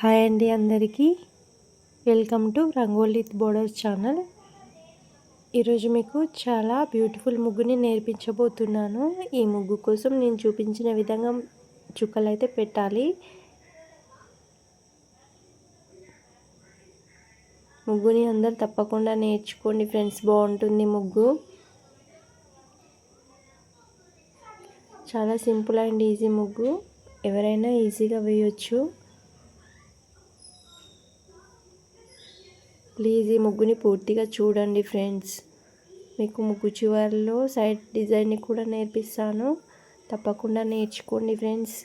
Hi అండి అందరికీ. Welcome to Rangoli borders channel. ఈరోజు మీకు చాలా బ్యూటిఫుల్ ముగ్గుని నేర్పించబోతున్నాను. ఈ ముగ్గు కోసం నేను చూపించిన విధంగా చుక్కలు అయితే పెట్టాలి. ముగ్గుని అందరు తప్పకుండా నేర్చుకోండి ఫ్రెండ్స్. బాగుంటుంది ముగ్గు. చాలా సింపుల్ అండ్ ఈజీ ముగ్గు. ఎవరైనా ఈజీగా వేయొచ్చు. ప్లీజ్ ఈ ముగ్గుని పూర్తిగా చూడండి ఫ్రెండ్స్. మీకు ముగ్గు చివరిలో సైడ్ డిజైన్ని కూడా నేర్పిస్తాను. తప్పకుండా నేర్చుకోండి ఫ్రెండ్స్.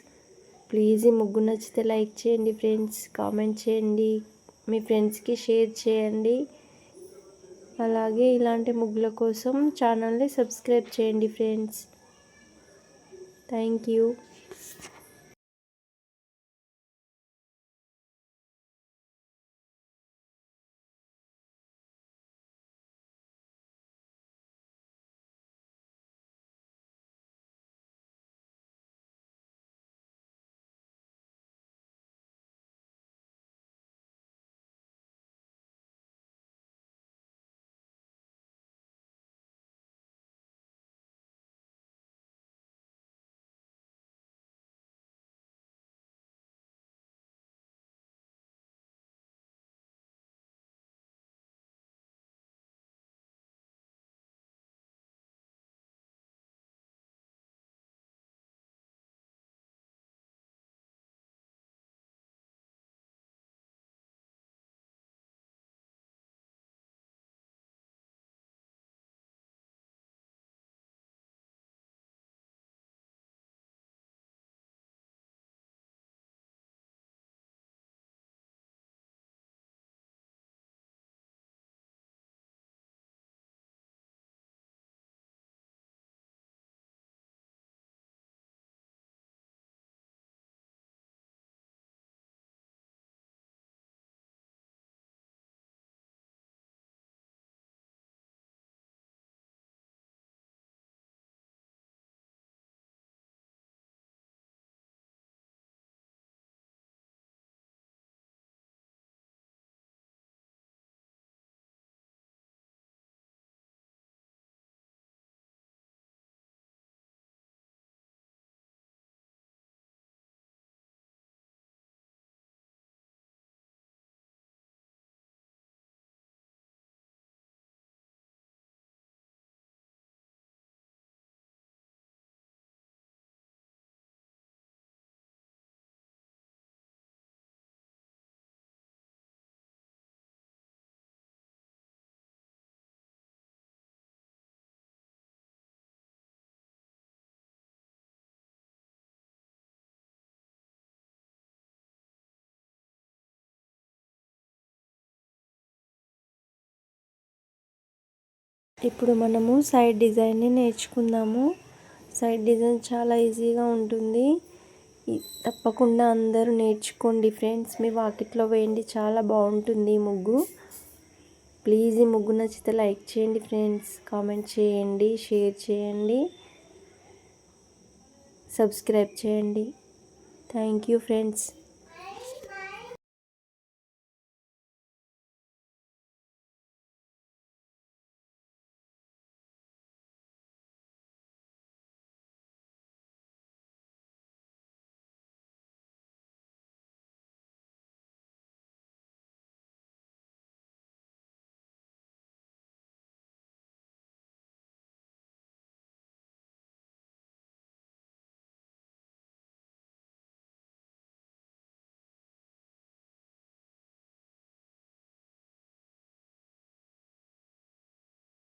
ప్లీజ్ ఈ ముగ్గు నచ్చితే లైక్ చేయండి ఫ్రెండ్స్. కామెంట్ చేయండి. మీ ఫ్రెండ్స్కి షేర్ చేయండి. అలాగే ఇలాంటి ముగ్గుల కోసం ఛానల్ని సబ్స్క్రైబ్ చేయండి ఫ్రెండ్స్. Thank you. ఇప్పుడు మనము సైడ్ డిజైన్ని నేర్చుకుందాము. సైడ్ డిజైన్ చాలా ఈజీగా ఉంటుంది. తప్పకుండా అందరూ నేర్చుకోండి ఫ్రెండ్స్ మీ వాకిట్లో వేయండి చాలా బాగుంటుంది ఈ ముగ్గు. ప్లీజ్ ఈ ముగ్గు నచ్చితే లైక్ చేయండి ఫ్రెండ్స్ కామెంట్ చేయండి షేర్ చేయండి. సబ్స్క్రైబ్ చేయండి. Thank you friends